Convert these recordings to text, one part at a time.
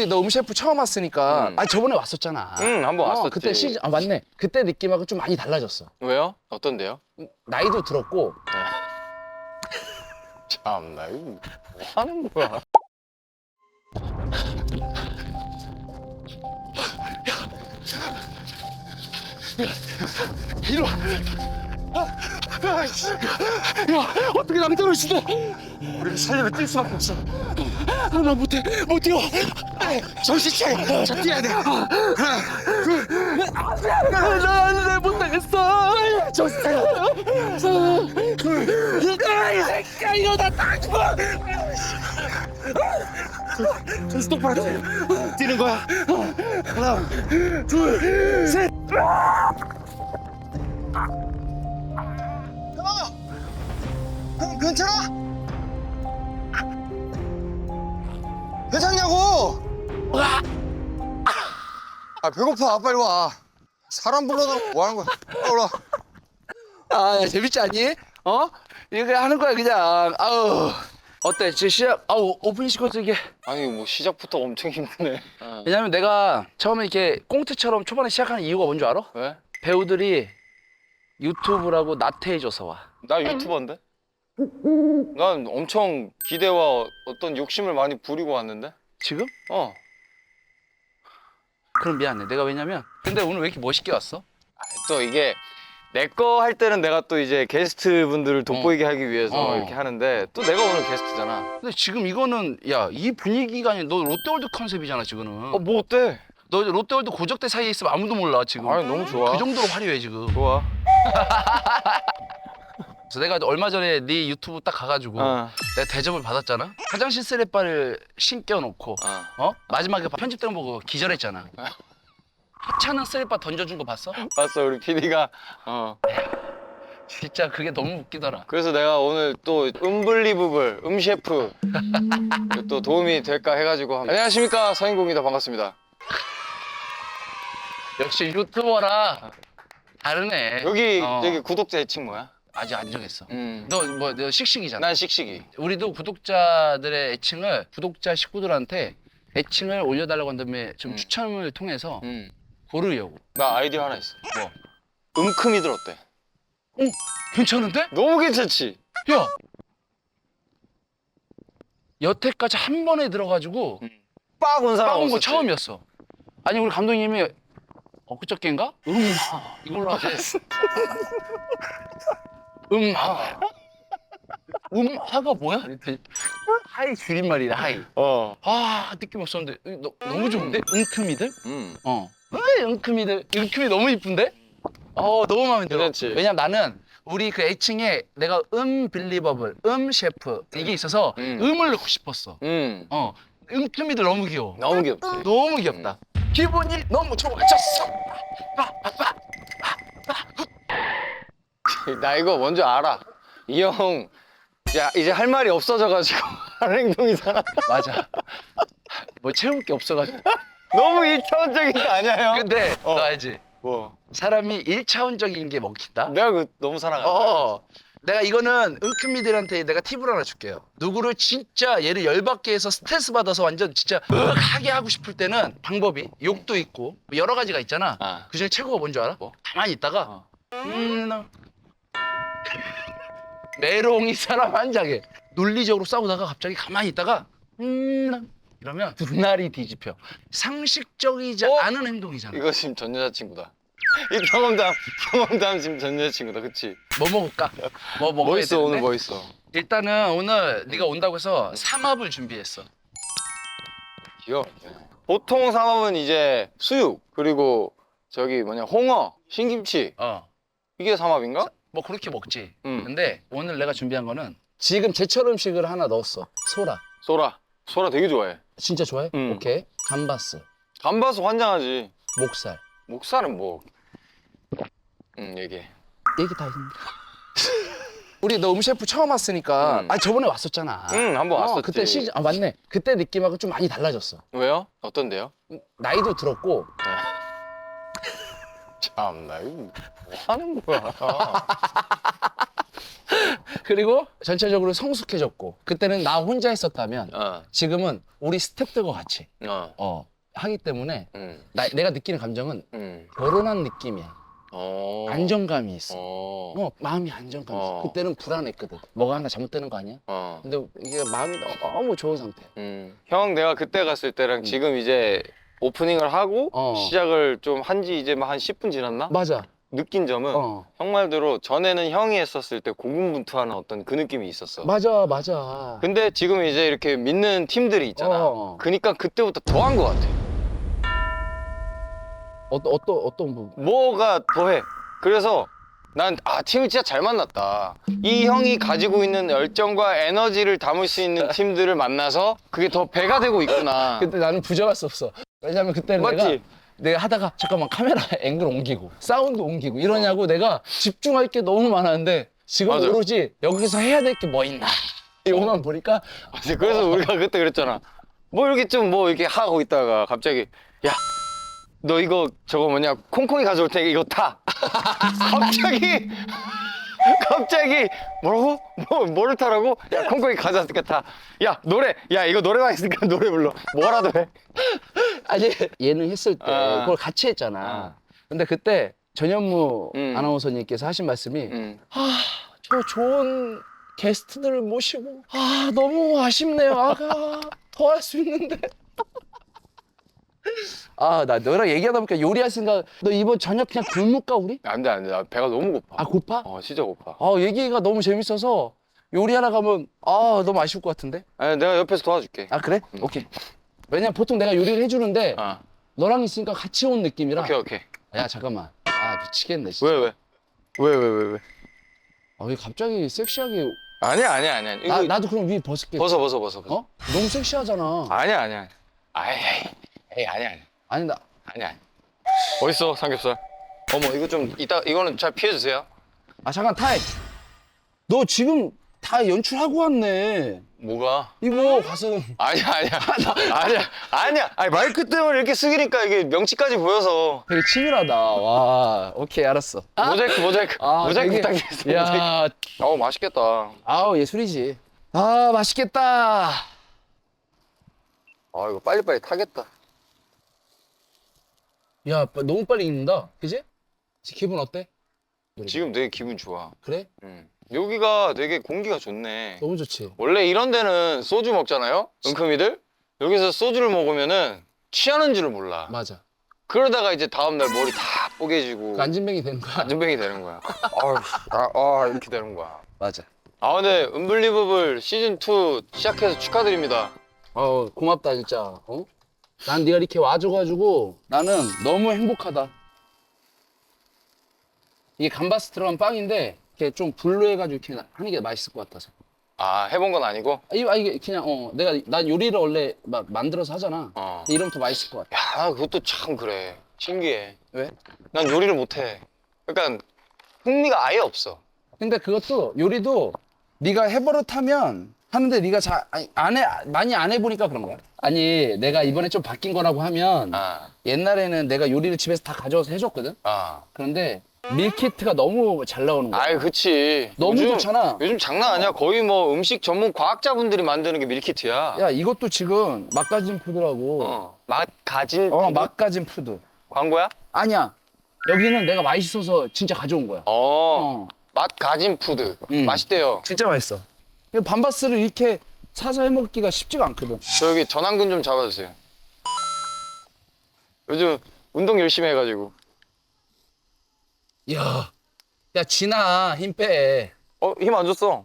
우리 너 음셰프 처음 왔으니까 음. 아 저번에 왔었잖아. 응, 한번 어, 왔었지. 그때 시즌 아 맞네. 그때 느낌하고 좀 많이 달라졌어. 왜요? 어떤데요? 나이도 들었고 참 나 이거 뭐 하는 거야? 이리 와. 아, 씨. 야, 어떻게 나를 떨어지대? 우리를 살려면 뛸 수밖에 없어. 아, 나 못해, 못 뛰어. 아, 정신 차려. 저 뛰어야 돼. 하나, 둘, 나, 나 못하겠어. 정신 차려. 둘, 아, 이 새끼야, 이거 나딱 죽어. 저 스톱 하지. 뛰는 거야. 하나, 둘, 셋. 괜찮아? 괜찮냐고? 아 배고파 빨리 와 사람 불러다 뭐 하는 거야 빨리 와 아, 야, 재밌지 않니? 어? 이렇게 하는 거야, 그냥. 아우. 어때? 제 시작, 아우, 오프닝 시커트 이게. 아니 뭐 시작부터 엄청 힘드네. 왜냐면 내가 처음에 이렇게 꽁트처럼 초반에 시작하는 이유가 뭔 줄 알아? 왜? 배우들이 유튜브라고 나태해져서 와. 나 유튜버인데? 난 엄청 기대와 어떤 욕심을 많이 부리고 왔는데? 지금? 어. 그럼 미안해. 내가 왜냐면. 근데 오늘 왜 이렇게 멋있게 왔어? 또 이게 내 거 할 때는 내가 또 이제 게스트 분들을 돋보이게 하기 위해서 어. 이렇게 하는데 또 내가 오늘 게스트잖아. 근데 지금 이거는, 야, 이 분위기가 아니라 너 롯데월드 컨셉이잖아, 지금은. 어, 뭐 어때? 너 롯데월드 고적대 사이에 있으면 아무도 몰라, 지금. 아니 너무 좋아. 그 정도로 화려해, 지금. 좋아. 그래서 내가 얼마 전에 네 유튜브 딱 가가지고 어. 내가 대접을 받았잖아. 화장실 쓰레빠를 신겨놓고 어. 어? 마지막에 편집된 거 보고 기절했잖아. 하찮은 쓰레빠 던져준 거 봤어? 봤어 우리 PD가. 어. 진짜 그게 너무 웃기더라. 그래서 내가 오늘 또 음블리브블 음셰프 또 도움이 될까 해가지고 안녕하십니까 서인국입니다 반갑습니다. 역시 유튜버라 다르네. 여기 어. 여기 구독자 애칭 뭐야? 아직 안 정했어. 음. 너뭐 너 씩씩이잖아. 난 씩씩이. 우리도 구독자들의 애칭을 구독자 식구들한테 애칭을 올려달라고 한 다음에 좀 음. 추첨을 통해서 음. 고르려고. 나 아이디어 하나 있어. 뭐? 음크미들 어때? 어? 괜찮은데? 너무 괜찮지? 야! 여태까지 한 번에 들어가지고 빡온 사람 빠온 거 없었지? 처음이었어. 아니 우리 감독님이 엊그저께인가? 음하 이걸로 하재. 음하. 음하가 뭐야? 하이 줄임말이래 하이. 어. 아 느낌 없었는데 너, 너무 좋은데? 은크미들? 음. 어. 으이, 은크미들. 은크미 너무 이쁜데? 어 너무 마음에 들어. 괜찮지? 왜냐면 나는 우리 그 애칭에 내가 음 빌리버블, 음 셰프 이게 있어서 음. 음 을 넣고 싶었어. 음. 어. 은크미들 너무 귀여워. 너무 귀엽지? 너무 귀엽다. 기분이 너무 좋아졌어. 나 이거 뭔지 알아. 이 형, 야, 이제 할 말이 없어져가지고 하는 행동이잖아. 맞아. 뭐 채울 게 없어가지고. 너무 일차원적인 거 아니야, 형? 근데 어. 너 알지? 뭐? 사람이 일차원적인 게 먹힌다? 내가 그 너무 사랑한다. 어. 내가 이거는 은큼이들한테 내가 팁을 하나 줄게요. 누구를 진짜 얘를 열받게 해서 스트레스 받아서 완전 진짜 으악 하게 하고 싶을 때는 방법이 욕도 있고 뭐 여러 가지가 있잖아. 아. 그 중에 최고가 뭔 줄 알아? 뭐? 가만히 있다가 어. 음, 나. 메롱이 사람 한 장에 논리적으로 싸우다가 갑자기 가만히 있다가 음, 나. 이러면 눈알이 뒤집혀. 상식적이지 어? 않은 행동이잖아. 이거 지금 전 여자친구다. 이 경험담, 경험담 지금 전 여자친구다, 그치? 뭐 먹을까? 뭐 먹어야 뭐 있어, 되는데? 오늘 뭐 있어? 일단은 오늘 네가 온다고 해서 삼합을 준비했어. 귀여워. 보통 삼합은 이제 수육, 그리고 저기 뭐냐, 홍어, 신김치. 어. 이게 삼합인가? 뭐 그렇게 먹지. 응. 근데 오늘 내가 준비한 거는 지금 제철 음식을 하나 넣었어. 소라. 소라. 소라 되게 좋아해. 진짜 좋아해? 응. 오케이. 감바스, 감바스 환장하지. 목살. 목살은 뭐. 응, 얘기해. 얘기 다 했는데. 우리 너 음셰프 처음 왔으니까 음. 아 저번에 왔었잖아. 응, 한번 어, 왔었지. 그때 시즌 아 맞네. 그때 느낌하고 좀 많이 달라졌어. 왜요? 어떤데요? 나이도 들었고 참나 이거 뭐 하는 거야. 그리고 전체적으로 성숙해졌고 그때는 나 혼자 했었다면 어, 지금은 우리 스탭들과 같이 어, 어, 하기 때문에 음, 나, 내가 느끼는 감정은 음, 결혼한 느낌이야. 어, 안정감이 있어. 어, 어, 마음이 안정감이 있어. 어. 그때는 불안했거든. 뭐가 하나 잘못되는 거 아니야? 어, 근데 이게 마음이 너무 좋은 상태. 음. 형 내가 그때 갔을 때랑 지금 이제 오프닝을 하고 어. 시작을 좀 한 지 이제 막 한 10분 지났나? 맞아. 느낀 점은 어. 형 말대로 전에는 형이 했었을 때 고군분투하는 어떤 그 느낌이 있었어. 맞아, 맞아. 근데 지금 이제 이렇게 믿는 팀들이 있잖아. 어. 그니까 그때부터 더한 것 같아. 어떤 어떤 어떤 부분? 뭐가 더해. 그래서 난, 아, 팀을 진짜 잘 만났다. 이 형이 가지고 있는 열정과 에너지를 담을 수 있는 팀들을 만나서 그게 더 배가 되고 있구나. 그때 나는 부정할 수 없어. 왜냐면 그때는 내가 맞지? 내가 하다가 잠깐만 카메라 앵글 옮기고 사운드 옮기고 이러냐고 내가 집중할 게 너무 많았는데 지금 맞아. 오로지 여기서 해야 될 게 뭐 있나 이거만 보니까 맞아. 그래서 우리가 그때 그랬잖아. 뭐 이렇게 좀 뭐 이렇게 하고 있다가 갑자기, 야, 너 이거 저거 뭐냐, 콩콩이 가져올 테니까 이거 타. 갑자기, 갑자기, 뭐라고? 뭐, 뭐를 타라고? 야, 콩콩이 가져왔으니까 타. 야, 노래. 야, 이거 노래방 있으니까 노래 불러. 뭐라도 해. 아니 예능 했을 때 아. 그걸 같이 했잖아. 근데 그때 전현무 음. 아나운서님께서 하신 말씀이 응. 아, 저 좋은 게스트들을 모시고 아 너무 아쉽네요. 아가 더 할 수 있는데. 아 나 너랑 얘기하다 보니까 요리할 생각. 너 이번 저녁 그냥 굶을까 우리? 안 돼, 안 돼. 나 배가 너무 고파. 아 고파? 어, 진짜 고파. 아 얘기가 너무 재밌어서 요리하러 가면 아 너무 아쉬울 것 같은데. 아니, 내가 옆에서 도와줄게. 아 그래? 오케이. 왜냐면 보통 내가 요리를 해주는데 아, 너랑 있으니까 같이 온 느낌이라. 오케이, 오케이. 야 잠깐만. 아 미치겠네 진짜. 왜, 왜? 왜, 왜, 왜, 왜? 아, 왜 갑자기 섹시하게? 아니야, 아니야, 아니야. 이거 나 나도 그럼 위에 벗을게. 벗어, 벗어, 벗어, 벗어. 어? 너무 섹시하잖아. 아니야, 아니야. 아이, 에이, 에이, 아니야, 아니야. 아니 나 아니야. 어딨어, 삼겹살? 어머, 이거 좀 이따 이거는 잘 피해 주세요. 아 잠깐 타임. 너 지금 다 연출하고 왔네. 뭐가? 이거 가서는 아니야, 아니야. 아니야, 아니야. 아니 마이크 때문에 이렇게 숙이니까 이게 명치까지 보여서. 되게 치밀하다. 와, 오케이 알았어. 모자이크, 모자이크, 아, 모자이크 되게- 부탁드리겠습니다. 모자이크. 야, 어우 맛있겠다. 아우 예술이지. 아 맛있겠다. 아 이거 빨리빨리 타겠다. 야 너무 빨리 익는다. 그지? 기분 어때? 지금 되게 기분 좋아. 그래? 응. 여기가 되게 공기가 좋네. 너무 좋지. 원래 이런 데는 소주 먹잖아요. 은큼이들. 여기서 소주를 먹으면은 취하는 줄을 몰라. 맞아. 그러다가 이제 다음날 머리 다 뽀개지고 그 안진뱅이 되는 거야. 안전뱅이 되는 거야. 아유, 아, 아, 이렇게 되는 거야. 맞아. 아 근데 은블리버블 시즌 2 시작해서 축하드립니다. 어 고맙다 진짜. 어? 난 네가 이렇게 와줘가지고 나는 너무 행복하다. 이게 감바스 들어간 빵인데 이렇게 좀 불로 해가지고 이렇게 하는 게 맛있을 것 같아서. 아 해본 건 아니고. 아, 이- 아, 이게 그냥 어 내가 난 요리를 원래 막 만들어서 하잖아. 어. 이러면 더 맛있을 것 같아. 야, 나 그것도 참 그래. 신기해. 왜? 난 요리를 못해. 그러니까 흥미가 아예 없어. 근데 그것도 요리도 네가 해버릇하면 하는데 네가 잘 안 해 많이 안 해보니까 그런 거야. 아니 내가 이번에 좀 바뀐 거라고 하면 아, 옛날에는 내가 요리를 집에서 다 가져와서 해줬거든. 아. 그런데 밀키트가 너무 잘 나오는 거야. 아이 그치. 너무 요즘- 좋잖아. 요즘 장난 아니야. 거의 뭐 음식 전문 과학자분들이 만드는 게 밀키트야. 야 이것도 지금 막가진 푸드라고. 어. 맛 가진 어, 푸드? 막가진 푸드. 광고야? 아니야. 여기는 내가 맛있어서 진짜 가져온 거야. 어. 어. 맛 가진 푸드. 음. 맛있대요. 진짜 맛있어. 이 밤바스를 이렇게 사서 해먹기가 쉽지가 않거든. 저 여기 전완근 좀 잡아주세요. 요즘 운동 열심히 해가지고. 야, 야 진아 힘 빼. 어, 힘 안 줬어.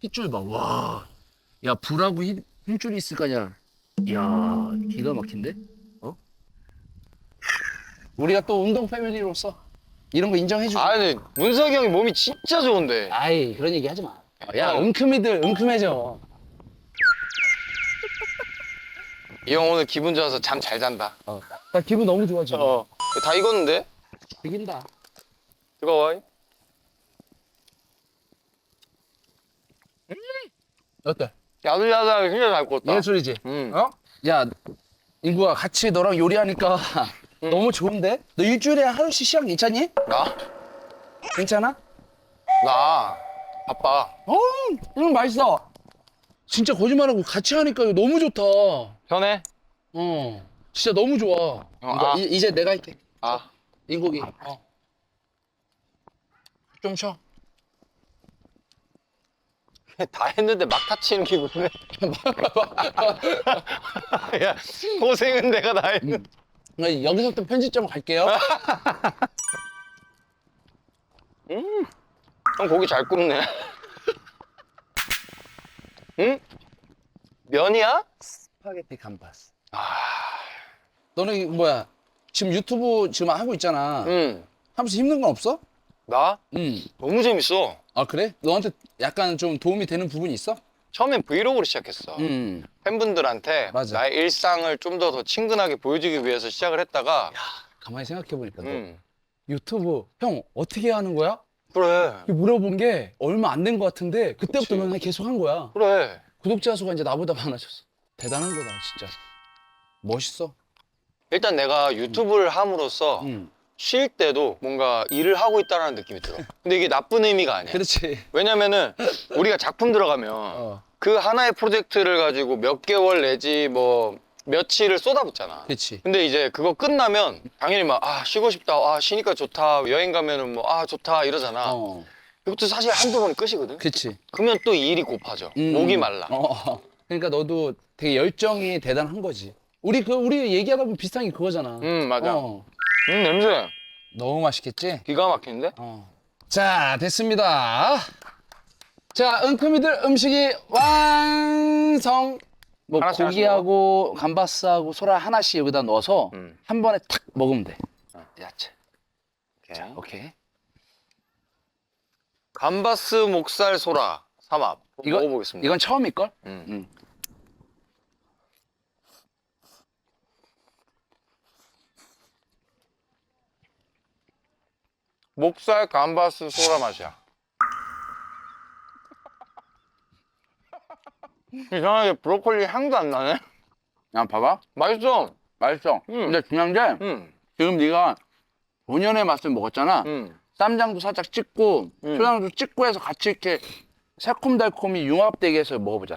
핏줄 봐. 와. 야 불하고 힘, 힘줄이 있을 거냐. 야 기가 막힌데? 어? 우리가 또 운동 패밀리로서 이런 거 인정해주고. 아, 근데 문석이 형이 몸이 진짜 좋은데. 아이 그런 얘기 하지 마. 야 어. 은큼이들 은큼해져. 이 형 오늘 기분 좋아서 잠 잘 잔다. 어. 나 기분 너무 좋아 지금. 어. 다 익었는데? 이긴다. 뜨거워. 어때? 야들야들 진짜 잘 구웠다. 예술이지. 음. 어? 야 인구야 같이 너랑 요리하니까 너무 좋은데? 너 일주일에 하루씩 시간 괜찮니? 나? 괜찮아? 나 바빠. 어, 이거 맛있어. 진짜 거짓말하고 같이 하니까 너무 좋다. 편해? 어, 진짜 너무 좋아. 이거 아. 이, 이제 내가 할게. 아. 인고기. 어. 좀 쉬어. 다 했는데 막 다치는 기분이네. 야, 고생은 내가 다 했는데. 나 여기서부터 편집점 갈게요. 형 고기 잘 굽네. 응? 면이야? 스파게티 감바스. 너는 이 뭐야? 지금 유튜브 지금 하고 있잖아. 응. 하면서 힘든 건 없어? 나? 응. 너무 재밌어. 아 그래? 너한테 약간 좀 도움이 되는 부분이 있어? 처음엔 브이로그를 시작했어. 응. 팬분들한테 맞아. 나의 일상을 좀 더 더 친근하게 보여주기 위해서 시작을 했다가 가만히 생각해 보니까 너 응. 유튜브 형 어떻게 하는 거야? 그래. 이렇게 물어본 게 얼마 안 된 것 같은데 그때부터 그치. 는 계속 한 거야. 그래. 구독자 수가 이제 나보다 많아졌어. 대단한 거다 진짜. 멋있어. 일단 내가 유튜브를 함으로써 응. 쉴 때도 뭔가 일을 하고 있다는 느낌이 들어. 근데 이게 나쁜 의미가 아니야. 그렇지. 왜냐면은 우리가 작품 들어가면 어. 그 하나의 프로젝트를 가지고 몇 개월 내지 뭐 며칠을 쏟아붓잖아. 그렇지. 근데 이제 그거 끝나면 당연히 막 아 쉬고 싶다, 아 쉬니까 좋다, 여행 가면은 뭐 아 좋다 이러잖아. 어. 이것도 사실 한두 번이 끝이거든. 그렇지. 그러면 또이 일이 고파져. 음. 목이 말라. 어, 어. 그러니까 너도 되게 열정이 대단한 거지. 우리 그 우리 얘기하다 보면 비슷한 게 그거잖아. 음 맞아. 어. 음 냄새 너무 맛있겠지? 기가 막히는데? 어. 자, 됐습니다. 자, 은큼이들 음식이 완성. 뭐 하나씩 고기하고 감바스하고 소라 하나씩 여기다 넣어서 음. 한 번에 탁 먹으면 돼. 어. 야채. 오케이. 오케이. 감바스 목살 소라 삼합 이거- 먹어보겠습니다. 이건 처음일 걸? 음. 음. 목살 감바스 소라 맛이야. 이상하게 브로콜리 향도 안 나네. 야, 봐봐. 맛있어. 맛있어. 음. 근데 중요한 게 응, 지금 네가 본연의 맛을 먹었잖아. 응. 쌈장도 살짝 찍고 음. 초장도 찍고 해서 같이 이렇게 새콤달콤이 융합되게 해서 먹어보자.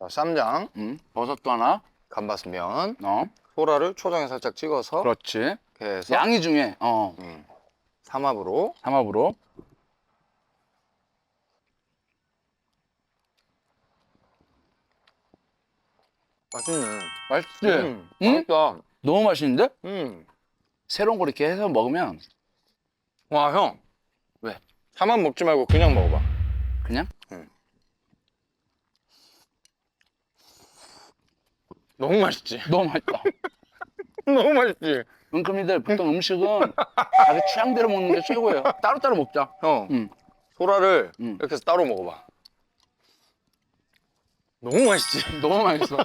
자, 쌈장, 음, 버섯도 하나. 감바스면, 어, 소라를 초장에 살짝 찍어서 그렇지. 이렇게 해서 양이 중에 어 음, 삼합으로 삼합으로. 맛있네. 맛있지? 음, 응? 맛있다. 너무 맛있는데? 음. 새로운 거 이렇게 해서 먹으면 와, 형. 왜? 삼합 먹지 말고 그냥 먹어봐. 그냥 너무 맛있지? 너무 맛있다. 너무 맛있지? 은큼이들 보통 음식은 자기 취향대로 먹는 게 최고예요. 따로따로 먹자. 형, 음. 소라를 음. 이렇게 해서 따로 먹어봐. 너무 맛있지? 너무 맛있어.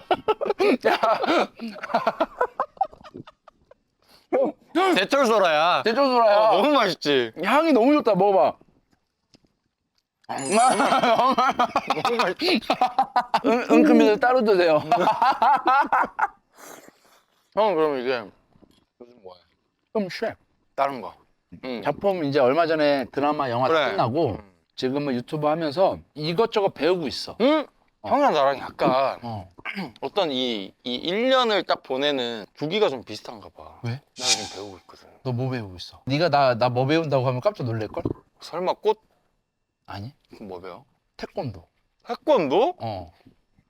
제철 소라야. 대조소라야. 어, 너무 맛있지? 향이 너무 좋다. 먹어봐. 너무 맛있지? 은, 은큼이들 따로 드세요. 형, 그럼 이제 요즘 뭐해? 그럼 쉐프. 다른 거. 응. 작품 이제 얼마 전에 드라마 영화 다 그래. 끝나고 음. 지금은 유튜브 하면서 이것저것 배우고 있어. 응? 형이랑 나랑 약간 어. 어떤 이, 이 1년을 딱 보내는 주기가 좀 비슷한가 봐. 왜? 나 지금 배우고 있거든. 너 뭐 배우고 있어? 네가 나 나 뭐 배운다고 하면 깜짝 놀랄 걸? 설마 꽃? 아니. 그럼 뭐 배워? 태권도. 태권도? 어.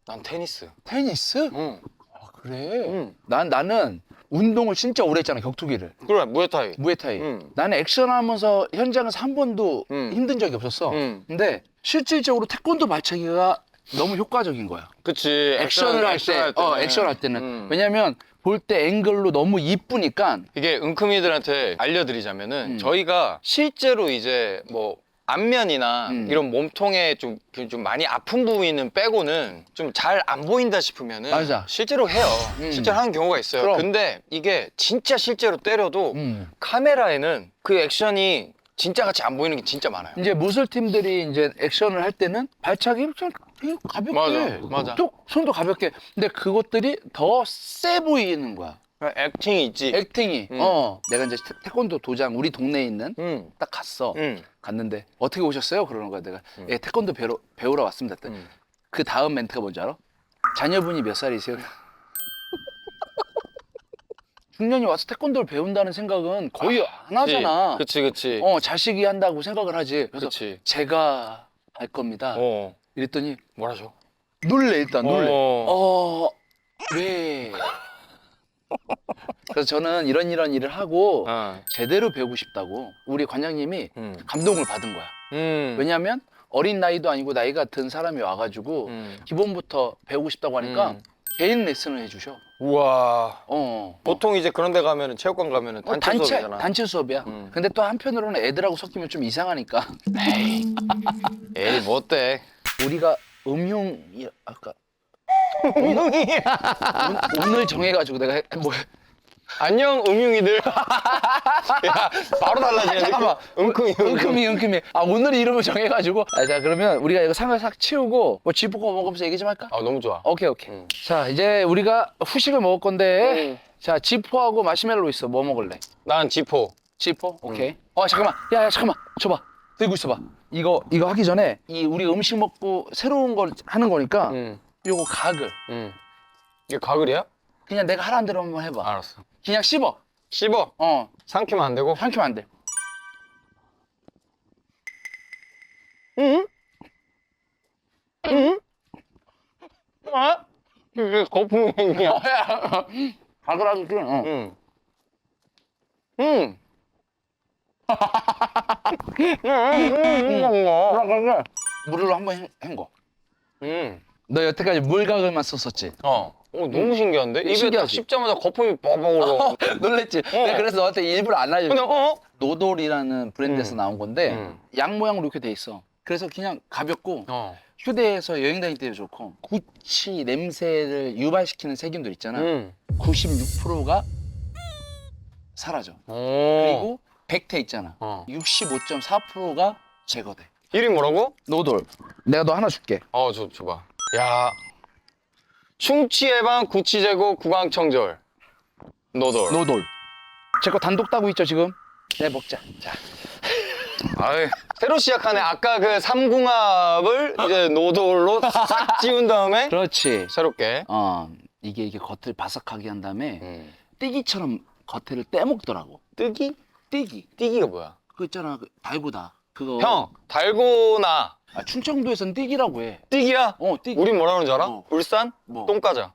난 테니스. 테니스? 응. 아, 그래. 응. 난 나는 운동을 진짜 오래 했잖아. 격투기를. 그래, 무에타이. 무에타이. 응. 나는 액션하면서 현장에서 한 번도 음. 힘든 적이 없었어. 응. 근데 실질적으로 태권도 발차기가 너무 효과적인 거야. 그치. 액션을 할 때, 어. 액션 할 때는. 음. 왜냐면 볼 때 앵글로 너무 이쁘니까 이게 은큼이들한테 알려드리자면은 음. 저희가 실제로 이제 뭐 안면이나 음. 이런 몸통에 좀, 그좀 많이 아픈 부위는 빼고는 좀 잘 안 보인다 싶으면은 맞아. 실제로 해요. 음. 실제로 하는 경우가 있어요. 그럼. 근데 이게 진짜 실제로 때려도 음. 카메라에는 그 액션이 진짜 같이 안 보이는 게 진짜 많아요. 이제 무술팀들이 이제 액션을 할 때는 발차기 좀 되게 가볍게 맞아, 맞아. 뚝 손도 가볍게 근데 그것들이 더 세 보이는 거야 액팅이 있지. 액팅이. 음. 어. 내가 이제 태- 태권도 도장 우리 동네에 있는 응. 딱 갔어. 응. 갔는데 어떻게 오셨어요? 그러는 거야 내가. 음. 예, 태권도 배우러, 배우러 왔습니다. 했더니 음. 그 다음 멘트가 뭔지 알아? 자녀분이 몇 살이세요? 중년이 와서 태권도를 배운다는 생각은 거의 안 하잖아. 그치 그치. 어, 자식이 한다고 생각을 하지. 그래서 그치. 제가 할 겁니다. 어. 이랬더니 뭐라죠? 놀래 일단 놀래. 어. 어, 왜? 그래서 저는 이런 이런 일을 하고 어. 제대로 배우고 싶다고 우리 관장님이 음. 감동을 받은 거야. 음. 왜냐하면 어린 나이도 아니고 나이가 든 사람이 와가지고 음. 기본부터 배우고 싶다고 하니까 음. 개인 레슨을 해주셔. 우와. 어. 보통 이제 그런 데 가면은 체육관 가면은 어, 단체, 단체 수업이잖아. 단체 수업이야. 음. 근데 또 한편으로는 애들하고 섞이면 좀 이상하니까. 에이, 에이 뭐 어때? 우리가 음흉이 아까 음흉이. 오- 오늘 정해가지고 내가 해- 뭐 안녕 음흉이들. 야 바로 달라지네. 잠깐만. 음큼이 음큼. 은큼이 은큼이. 아 오늘 이름을 정해가지고. 아, 자 그러면 우리가 이거 상을 싹 치우고 뭐 쥐포고 먹으면서 얘기 좀 할까? 아 너무 좋아. 오케이 오케이. 음. 자 이제 우리가 후식을 먹을 건데 자 지포하고 마시멜로 있어. 뭐 먹을래? 난 지포. 지포? 오케이. 어 잠깐만. 야야 잠깐만. 줘봐. 들고 있어봐. 이거 이거 하기 전에 이 우리 음식 먹고 새로운 걸 하는 거니까 응. 요거 가글. 응. 이게 가글이야? 그냥 내가 하라는 대로 한번 해봐. 알았어. 그냥 씹어. 씹어. 어. 삼키면 안 되고. 삼키면 안 돼. 응? 응? 아? 이게 거품이야. 가글 하기 좀. 어. 응. 응. 가글. 물로 한번 헹- 헹궈. 응. 너 여태까지 물가글만 썼었지? 어. 어 너무 신기한데? 입에 딱 신기하지? 씹자마자 거품이 뻑뻑 올라. 놀랬지? 내가 그래서 너한테 일부러 안 알려줘. 근데 어? 노돌이라는 브랜드에서 음. 나온 건데 음. 양 모양으로 이렇게 돼 있어. 그래서 그냥 가볍고 어. 휴대해서 여행 다닐 때도 좋고 구치 냄새를 유발시키는 세균들 있잖아. 응. 96%가 사라져. 오. 그리고 백태 있잖아. 어. 65.4%가 제거돼. 이름 뭐라고? 노돌. 내가 너 하나 줄게. 어, 줘, 줘봐. 야. 충치 예방 구치 제거 구강 청절. 노돌. 노돌. 제 거 단독 따고 있죠 지금? 네 먹자. 자. 아이, 새로 시작하네. 아까 그 삼궁합을 이제 노돌로 싹 지운 다음에 그렇지. 새롭게. 어 이게 이게 겉을 바삭하게 한 다음에 음. 띠기처럼 겉을 떼먹더라고. 뜨기? 띠기. 띠기가 뭐야? 그거 있잖아 그 달고다. 그거. 형, 달고나 아, 충청도에선 띠기라고 해. 띠기야? 어 띠기. 우린 뭐라 그러는지 알아? 어. 울산? 뭐? 똥까자.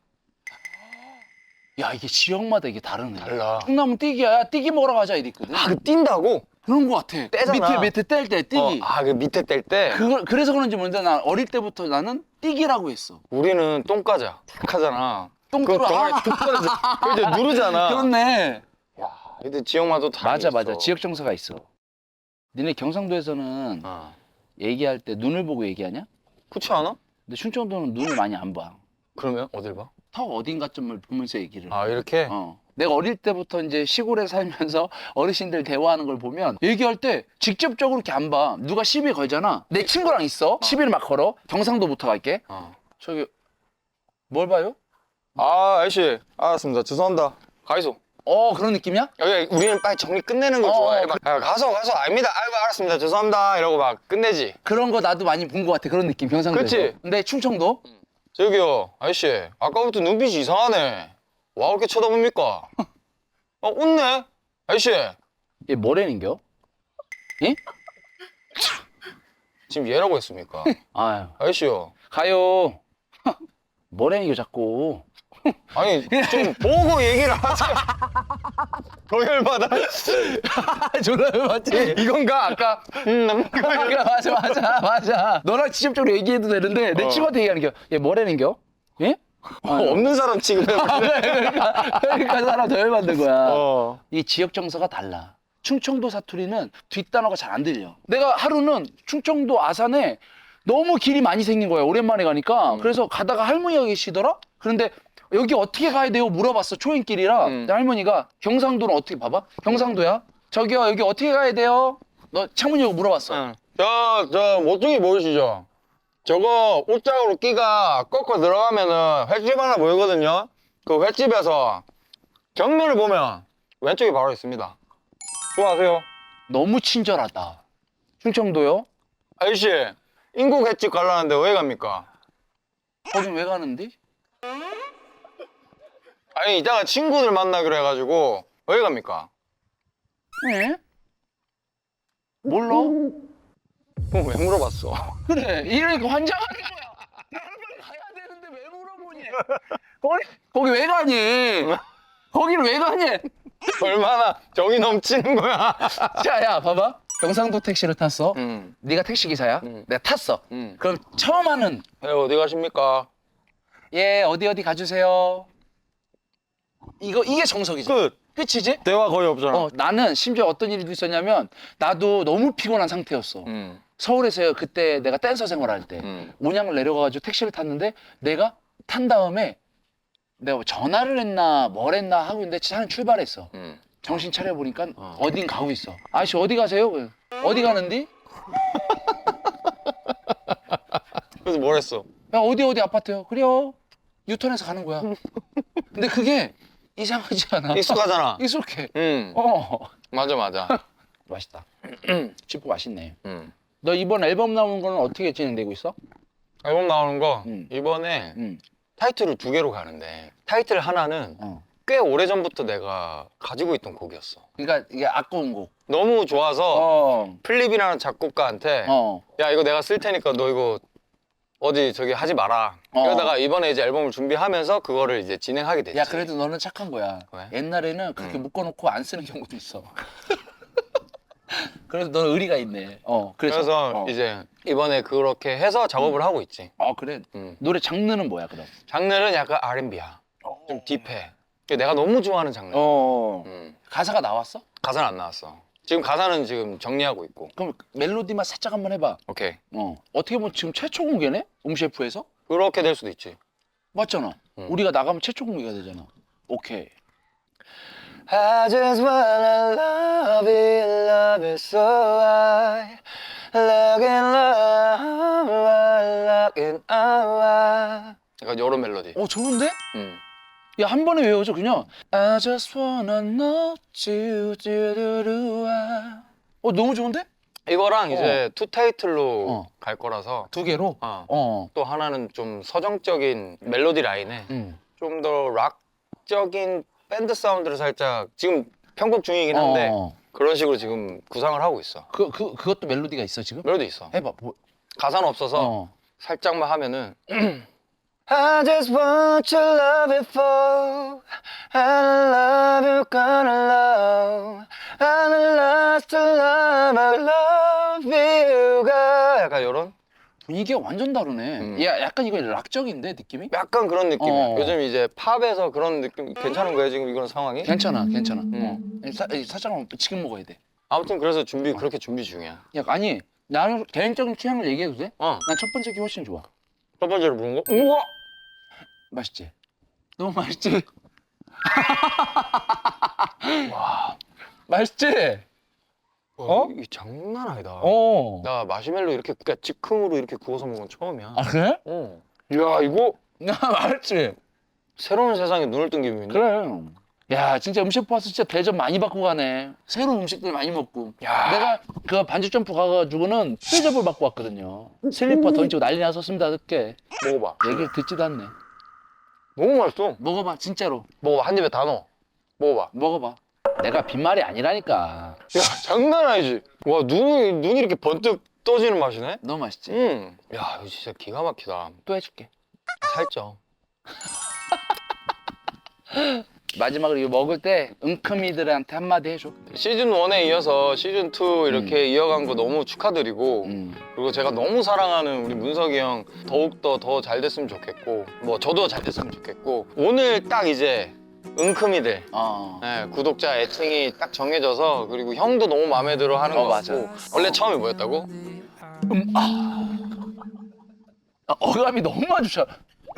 야 이게 지역마다 이게 다르네. 달라. 충남은 띠기야. 야, 띠기 먹으러 가자 이랬거든 아, 그 뛴다고? 그런 거 같아. 떼잖아. 밑에 밑에 뗄 때 띠기. 어, 아, 그 밑에 뗄 때. 그걸 그래서 그런지 모르는데 난 어릴 때부터 나는 띠기라고 했어. 우리는 똥까자. 탁 하잖아. 똥그 들어. 동아리 아. 그 이제 누르잖아. 그렇네. 근데 지역마다 다 맞아 있어. 맞아. 지역 정서가 있어. 니네 경상도에서는 어. 얘기할 때 눈을 보고 얘기하냐? 그렇지 않아? 근데 충청도는 눈을 많이 안 봐. 그러면 어딜 봐? 턱 어딘가 점을 보면서 얘기를. 해. 아 이렇게? 어. 내가 어릴 때부터 이제 시골에 살면서 어르신들 대화하는 걸 보면 얘기할 때 직접적으로 이렇게 안 봐. 누가 시비 걸잖아. 내 친구랑 있어. 시비를 막 걸어. 경상도부터 갈게. 어. 저기 뭘 봐요? 아 아저씨 알았습니다 죄송합니다 가이소 어 그런 느낌이야? 여기 우리는 빨리 정리 끝내는 걸 어, 좋아해 그- 막, 아, 가서 가서 아닙니다 아이고 알았습니다 죄송합니다 이러고 막 끝내지 그런 거 나도 많이 본 것 같아. 그런 느낌 경상도에서. 그치? 근데 충청도? 저기요 아저씨 아까부터 눈빛이 이상하네 와 그렇게 쳐다봅니까? 어 웃네 아저씨 얘 뭐래는겨? 예? 지금 얘라고 했습니까? 아유 아저씨요 가요. 뭐래는겨 자꾸. 아니 좀 보고 얘기를 하세요 더 열받아 졸라 맞지? 이건가 아까 음 남- 그래 맞아 맞아 맞아. 너랑 직접적으로 얘기해도 되는데 내 어. 친구한테 얘기하는 겨. 얘 뭐래는겨? 예? 어, 없는 사람 취급해 그러니까, 그러니까 사람 더 열받는 거야. 어. 이 지역 정서가 달라. 충청도 사투리는 뒷단어가 잘 안 들려. 내가 하루는 충청도 아산에 너무 길이 많이 생긴 거야. 오랜만에 가니까. 그래서 가다가 할머니가 계시더라? 그런데 여기 어떻게 가야 돼요? 물어봤어. 초행길이라. 음. 근데 할머니가 경상도는 어떻게 봐봐? 경상도야? 저기요, 여기 어떻게 가야 돼요? 너 창문 열고 물어봤어. 응. 저, 저, 모퉁이 보이시죠? 저거 옷장으로 끼가 꺾어 들어가면은 횟집 하나 보이거든요? 그 횟집에서 정면을 보면 왼쪽이 바로 있습니다. 수고하세요. 너무 친절하다. 충청도요? 아저씨, 인국 횟집 가려는데 왜 갑니까? 거긴 왜 가는데? 아니, 이따가 친구들 만나기로 해가지고 왜 갑니까? 네? 몰라? 그럼 왜 물어봤어? 그래 이러니까 환장하는 거야. 가야 되는데 왜 물어보니? 거기 거기 왜 가니? 거기를 왜 가니? 얼마나 정이 넘치는 거야. 자야 봐봐. 경상도 택시를 탔어. 음, 네가 택시 기사야. 음. 내가 탔어. 음. 그럼 처음 하는 네, 어디 가십니까? 예 어디 어디 가주세요. 이거 이게 정석이지. 끝. 끝이지? 대화 거의 없잖아. 어 나는 심지어 어떤 일이 있었냐면 나도 너무 피곤한 상태였어. 음, 서울에서 그때 내가 댄서 생활할 때 음. 온양을 내려가가지고 택시를 탔는데 내가 탄 다음에 내가 뭐 전화를 했나 뭘 했나 하고 있는데 차는 출발했어. 음. 정신 차려 보니까 어. 어. 딘 가고 있어. 아저씨 어디 가세요? 어디 가는디? 그래서 뭘 했어? 야 어디 어디 아파트요? 그래요. 유턴해서 가는 거야. 근데 그게 이상하지 않아? 익숙하잖아. 익숙해. 음, 어 맞아, 맞아. 맛있다. 찌뿌 맛있네. 음. 너 이번 앨범 나오는 거는 어떻게 진행되고 있어? 앨범 나오는 거 음. 이번에 응. 타이틀을 두 개로 가는데 타이틀 하나는 어. 꽤 오래 전부터 내가 가지고 있던 곡이었어. 그러니까 이게 아까운 곡. 너무 좋아서 어. 플립이라는 작곡가한테 어. 야 이거 내가 쓸 테니까 너 이거 어디 저기 하지 마라. 어. 그러다가 이번에 이제 앨범을 준비하면서 그거를 이제 진행하게 됐지. 야 그래도 너는 착한 거야. 왜? 옛날에는 그렇게 응. 묶어놓고 안 쓰는 경우도 있어. 그래서 너는 의리가 있네. 어 그래서. 그래서 어. 이제 이번에 그렇게 해서 작업을 하고 있지. 아 그래. 음. 노래 장르는 뭐야 그럼? 장르는 약간 R&B야. 좀 딥해. 내가 너무 좋아하는 장르. 어. 음. 가사가 나왔어? 가사는 안 나왔어. 지금 가사는 지금 정리하고 있고. 그럼 멜로디만 살짝 한번 해봐. 오케이. 어. 어떻게 보면 지금 최초 공개네? 음셰프에서? 그렇게 될 수도 있지. 맞잖아. 응. 우리가 나가면 최초 공개가 되잖아. 오케이. I just wanna love it, love it so I look in love, look in love. 약간 요런 멜로디. 어 좋은데? 음. 야 한 번에 외워줘 그냥. I just wanna know you, do, do, do, I. 어 너무 좋은데? 이거랑 이제 투 타이틀로 어. 갈 거라서 두 개로? 어. 어. 또 하나는 좀 서정적인 멜로디 라인에 응. 좀더 락적인 밴드 사운드를 살짝 지금 편곡 중이긴 한데 어. 그런 식으로 지금 구상을 하고 있어. 그, 그, 그것도 멜로디가 있어 지금? 멜로디 있어. 해봐. 뭐, 가사는 없어서 어. 살짝만 하면은 I just want your love it for I love you gonna love I'm lost to love I love you가 약간 요런 분위기가 완전 다르네. 음. 야, 약간 이거 락적인데 느낌이? 약간 그런 느낌이야 어. 요즘 이제 팝에서 그런 느낌 괜찮은 거야 지금 이런 상황이? 괜찮아, 괜찮아. 음. 어. 사, 사장은 지금 먹어야 돼. 아무튼 그래서 준비 그렇게 준비 중이야 야, 아니 나는 개인적인 취향을 얘기해도 돼? 어. 난 첫 번째 게 훨씬 좋아. 첫 번째로 부른 거? 우와! 맛있지? 너무 맛있지? 와, 맛있지? 어? 이게 장난 아니다 어. 나 마시멜로 이렇게 그러니까 즉흥으로 이렇게 구워서 먹은 건 처음이야 아 그래? 어. 야 이거 나 맛있지? 새로운 세상에 눈을 뜬 기분이네 그래. 야, 진짜 음식 와서 진짜 대접 많이 받고 가네. 새로운 음식들 많이 먹고. 야. 내가 그 반지 점프 가가지고는 대접을 받고 왔거든요. 슬리퍼 던지고 난리 났었습니다, 그때. 먹어봐 얘기 듣지도 않네. 너무 맛있어 먹어봐, 진짜로. 먹어봐 한 입에 다 넣어 먹어봐 먹어봐. 내가 빈말이 아니라니까. 야 장난 아니지 와 눈이 눈이 이렇게 번뜩 떠지는 맛이네 너무 맛있지? 음 야 이거 진짜 기가 막히다 또 해줄게. 살쪄 마지막으로 이거 먹을 때 은큼이들한테 한마디 해줘. 시즌 1에 이어서 시즌 2 이렇게 이어간 거 너무 축하드리고 음. 그리고 제가 너무 사랑하는 우리 문석이 형 더욱더 더 잘 됐으면 좋겠고 뭐 저도 잘 됐으면 좋겠고 오늘 딱 이제 은큼이들 어. 네, 구독자 애칭이 딱 정해져서 그리고 형도 너무 마음에 들어 하는 어, 맞아. 같고 원래 처음에 뭐였다고? 아, 어감이 너무 마주쳐.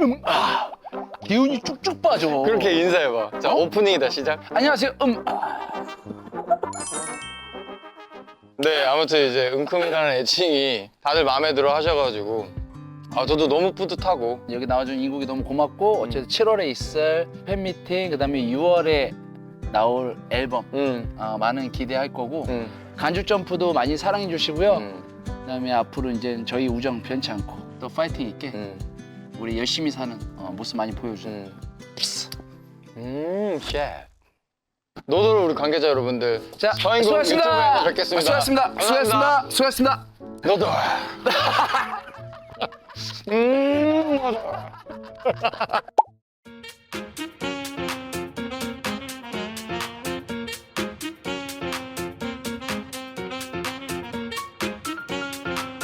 음, 아. 기운이 쭉쭉 빠져. 그렇게 인사해봐 자 오프닝이다 시작 안녕하세요. 음. 아. 네 아무튼 이제 은큼이라는 애칭이 다들 마음에 들어 하셔가지고 아 저도 너무 뿌듯하고 여기 나와준 이국이 너무 고맙고 어쨌든 7월에 있을 팬미팅 그다음에 6월에 나올 앨범 음. 어, 많은 기대할 거고 음. 간주 점프도 많이 사랑해 주시고요. 음. 그다음에 앞으로 이제 저희 우정 변치 않고 또 파이팅 있게 음. 우리 열심히 사는 어, 모습 많이 보여주세요. 음. 음, 쉣. 노도로 우리 관계자 여러분들. 자, 수고하셨습니다. 뵙겠습니다. 수고하셨습니다. 수고하셨습니다. 수고하셨습니다. 노도. 음, 노도.